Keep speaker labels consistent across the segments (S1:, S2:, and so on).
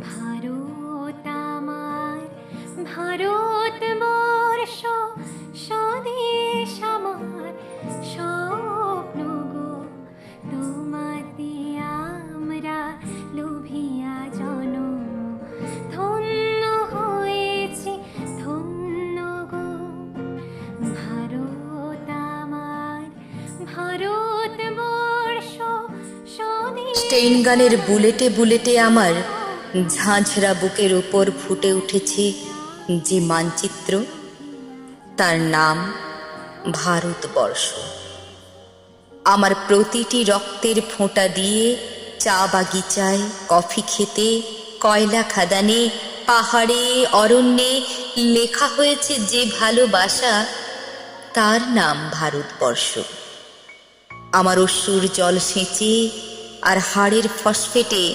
S1: ভারত আমার ভারত বর্ষ স্বদেশ আমার। স্বপ্ন গো তোমাতে আমরা লোভিয়া জনম। ধন্য হয়েছে ধন্য গো। ভারত আমার ভারত বর্ষ স্বদেশ
S2: স্টেইন গানের বুলেটে বুলেটে আমার ঝাঁঝরা বুকের ওপর ফুটে উঠেছে যে মানচিত্র। তার নাম ভারতবর্ষ। আমার প্রতিটি রক্তের ফোঁটা দিয়ে চা বাগিচায়, কফি খেতে, কয়লা খাদানে, পাহাড়ে, অরণ্যে লেখা হয়েছে যে ভালোবাসা, তার নাম ভারতবর্ষ। আমার অশ্রুর জল সেঁচে আর হাড়ের ফসফেটে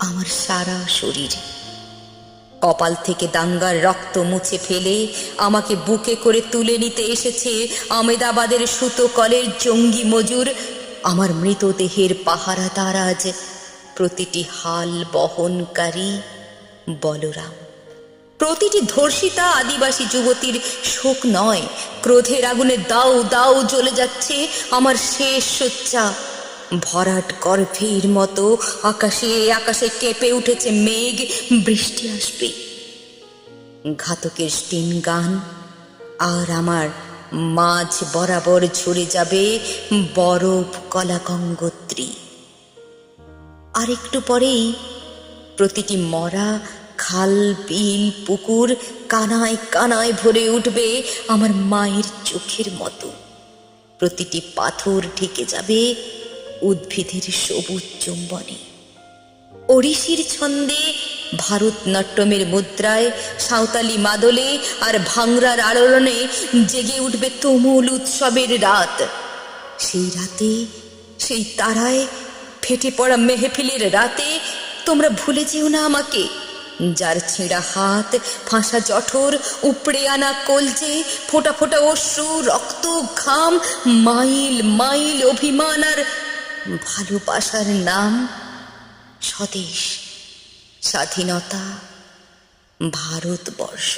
S2: আমার সারা শরীর। কপাল থেকে দাঙ্গার রক্ত মুছে ফেলে আমাকে বুকে করে তুলে নিতে এসেছে আমেদাবাদের সুতো কলের জঙ্গি মজুর, আমার মৃতদেহের পাহারাদার আজ। প্রতিটি হাল বহনকারী বলরাম। প্রতিটি ধর্ষিতা আদিবাসী যুবতীর শোক নয়, ক্রোধের আগুনে দাও দাও জ্বলে যাচ্ছে আমার শেষ সজ্জা ভরাট গর্ভের মতো আকাশে আকাশে কেঁপে উঠেছে মেঘ, বৃষ্টি আসবে। ঘাতকের স্টিন গান, আর আমার মাঝ বরাবর ঝরে যাবে বরফ কলা গঙ্গোত্রী আর একটু পরেই প্রতিটি মরা খাল, বিল, পুকুর কানায় কানায় ভরে উঠবে আমার মায়ের চোখের মতো। প্রতিটি পাথর ঢেকে যাবে উদ্ভিদের সবুজ চুম্বনে। ওড়িশির ছন্দে ভারতনাট্যমের মুদ্রায় সাঁওতালি মাদলে আর ভাংরার আলোড়নে জেগে উঠবে তুমুল উৎসবের রাত। সেই রাতে, সেই তারায় ফেটে পড়া মেহফিলের রাতে তোমরা ভুলে যেও না আমাকে, যার ছেঁড়া হাত, ফাঁসা জঠর, উপড়ে আনা কলজে, ফোটা ফোটা অশ্রু, রক্ত, ঘাম, মাইল মাইল অভিমান আর ভালোবাসার নাম স্বদেশ স্বাধীনতা ভারতবর্ষ।